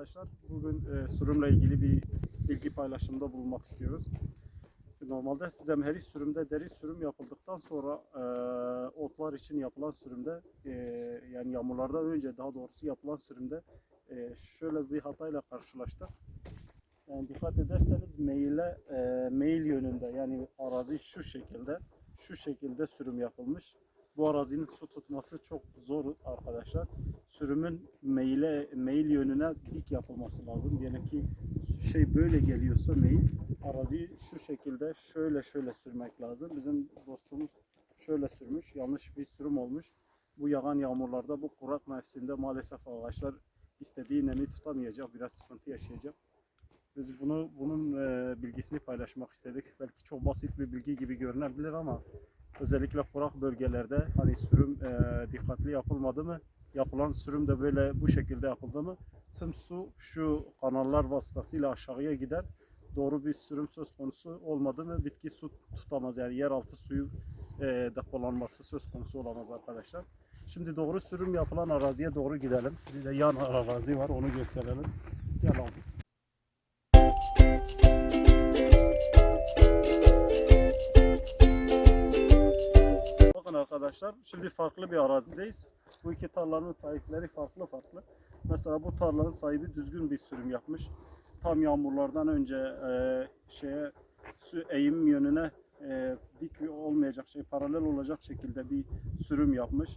arkadaşlar. Bugün e, sürümle ilgili bir bilgi paylaşımında bulunmak istiyoruz. Normalde zemheri sürümde derin sürüm yapıldıktan sonra e, otlar için yapılan sürümde e, yani yağmurlardan önce daha doğrusu yapılan sürümde e, şöyle bir hatayla karşılaştık. Yani dikkat ederseniz meyile e, meyil yönünde yani arazi şu şekilde şu şekilde sürüm yapılmış. Bu arazinin su tutması çok zor arkadaşlar. Sürümün meyile meyil yönüne dik yapılması lazım. Diyelim ki şey böyle geliyorsa meyil araziyi şu şekilde şöyle şöyle sürmek lazım. Bizim dostumuz şöyle sürmüş. Yanlış bir sürüm olmuş. Bu yağan yağmurlarda bu kurak mevsiminde maalesef ağaçlar istediği nemi tutamayacak. Biraz sıkıntı yaşayacak. Biz bunu bunun e, bilgisini paylaşmak istedik. Belki çok basit bir bilgi gibi görünebilir ama özellikle kurak bölgelerde hani sürüm e, dikkatli yapılmadı mı, yapılan sürüm de böyle bu şekilde yapıldı mı tüm su şu kanallar vasıtasıyla aşağıya gider. Doğru bir sürüm söz konusu olmadı mı bitki su tutamaz. Yani yeraltı suyu e, depolanması söz konusu olamaz arkadaşlar. Şimdi doğru sürüm yapılan araziye doğru gidelim. Bir de yan arazi var onu gösterelim. Gel abi. Arkadaşlar şimdi farklı bir arazideyiz. Bu iki tarlanın sahipleri farklı farklı. Mesela bu tarlanın sahibi düzgün bir sürüm yapmış. Tam yağmurlardan önce e, şeye su eğim yönüne e, dik olmayacak şey paralel olacak şekilde bir sürüm yapmış.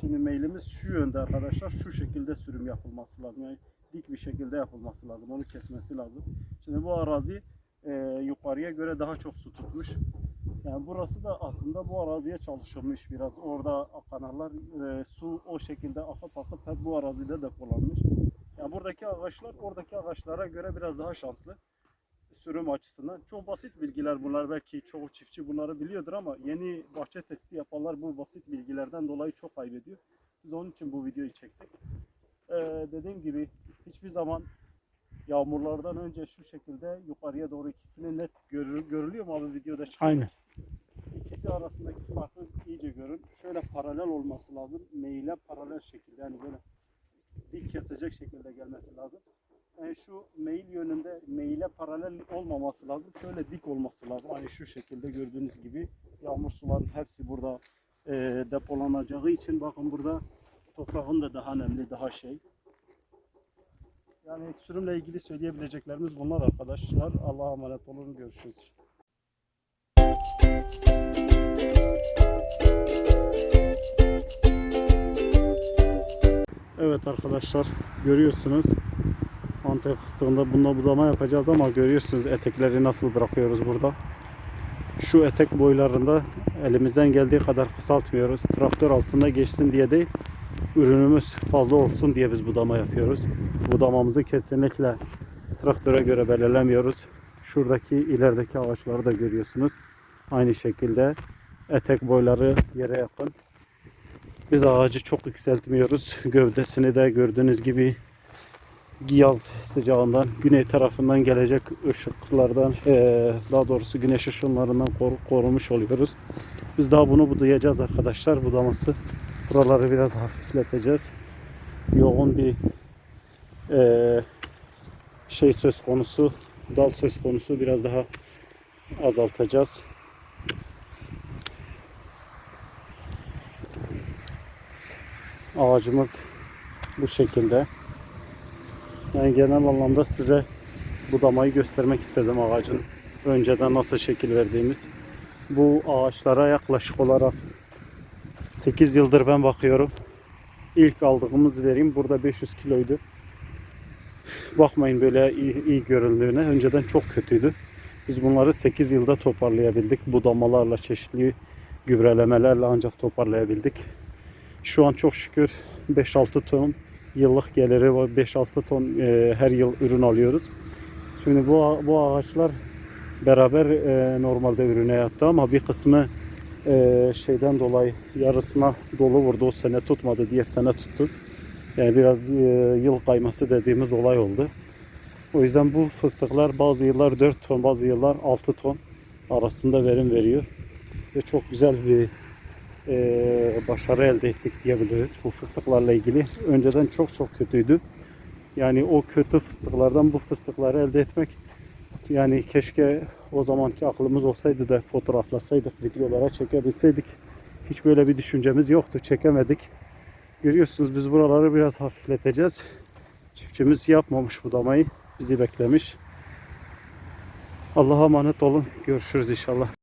Şimdi meylimiz şu yönde arkadaşlar şu şekilde sürüm yapılması lazım. Yani dik bir şekilde yapılması lazım. Onu kesmesi lazım. Şimdi bu arazi e, yukarıya göre daha çok su tutmuş. Yani burası da aslında bu araziye çalışılmış biraz. Orada kanallar e, su o şekilde akıp akıp hep bu arazide depolanmış. Yani buradaki ağaçlar oradaki ağaçlara göre biraz daha şanslı sürüm açısından. Çok basit bilgiler bunlar. Belki çoğu çiftçi bunları biliyordur ama yeni bahçe testi yapanlar bu basit bilgilerden dolayı çok kaybediyor. Biz onun için bu videoyu çektik. Ee, dediğim gibi hiçbir zaman yağmurlardan önce şu şekilde yukarıya doğru ikisini net görür, görülüyor mu abi videoda. Aynen. İkisi arasındaki farkı iyice görün. Şöyle paralel olması lazım. Meyle paralel şekilde yani böyle dik kesecek şekilde gelmesi lazım. Yani şu meyil yönünde meyle paralel olmaması lazım. Şöyle dik olması lazım. Hani şu şekilde gördüğünüz gibi yağmur suların hepsi burada e, depolanacağı için bakın burada toprağın da daha nemli, daha şey. Yani sürümle ilgili söyleyebileceklerimiz bunlar arkadaşlar. Allah'a emanet olun. Görüşürüz. Evet arkadaşlar görüyorsunuz Antep fıstığında bunda budama yapacağız ama görüyorsunuz etekleri nasıl bırakıyoruz burada. Şu etek boylarında elimizden geldiği kadar kısaltmıyoruz. Traktör altında geçsin diye değil ürünümüz fazla olsun diye biz budama yapıyoruz. Budamamızı kesinlikle traktöre göre belirlemiyoruz. Şuradaki ilerideki ağaçları da görüyorsunuz. Aynı şekilde etek boyları yere yakın. Biz ağacı çok yükseltmiyoruz. Gövdesini de gördüğünüz gibi yaz sıcağından, güney tarafından gelecek ışıklardan, eee, daha doğrusu güneş ışınlarından koru- korumuş oluyoruz. Biz daha bunu budayacağız arkadaşlar. Budaması buraları biraz hafifleteceğiz. Yoğun bir eee, şey söz konusu, dal söz konusu biraz daha azaltacağız. Ağacımız bu şekilde. Yani genel anlamda size budamayı göstermek istedim ağacın. Önceden nasıl şekil verdiğimiz. Bu ağaçlara yaklaşık olarak 8 yıldır ben bakıyorum. İlk aldığımız verim burada 500 kiloydu. Bakmayın böyle iyi, iyi göründüğüne. Önceden çok kötüydü. Biz bunları 8 yılda toparlayabildik. Budamalarla, çeşitli gübrelemelerle ancak toparlayabildik. Şu an çok şükür 5-6 ton yıllık geliri var. 5-6 ton e, her yıl ürün alıyoruz. Şimdi bu bu ağaçlar beraber e, normalde ürüne yattı ama bir kısmı e, şeyden dolayı yarısına dolu vurdu. O sene tutmadı, diğer sene tuttu. Yani biraz e, yıl kayması dediğimiz olay oldu. O yüzden bu fıstıklar bazı yıllar 4 ton, bazı yıllar 6 ton arasında verim veriyor. Ve çok güzel bir e, başarı elde ettik diyebiliriz bu fıstıklarla ilgili. Önceden çok çok kötüydü. Yani o kötü fıstıklardan bu fıstıkları elde etmek Yani keşke o zamanki aklımız olsaydı da fotoğraflasaydık, videolara çekebilseydik. Hiç böyle bir düşüncemiz yoktu, çekemedik. Görüyorsunuz biz buraları biraz hafifleteceğiz. Çiftçimiz yapmamış budamayı, bizi beklemiş. Allah'a emanet olun. Görüşürüz inşallah.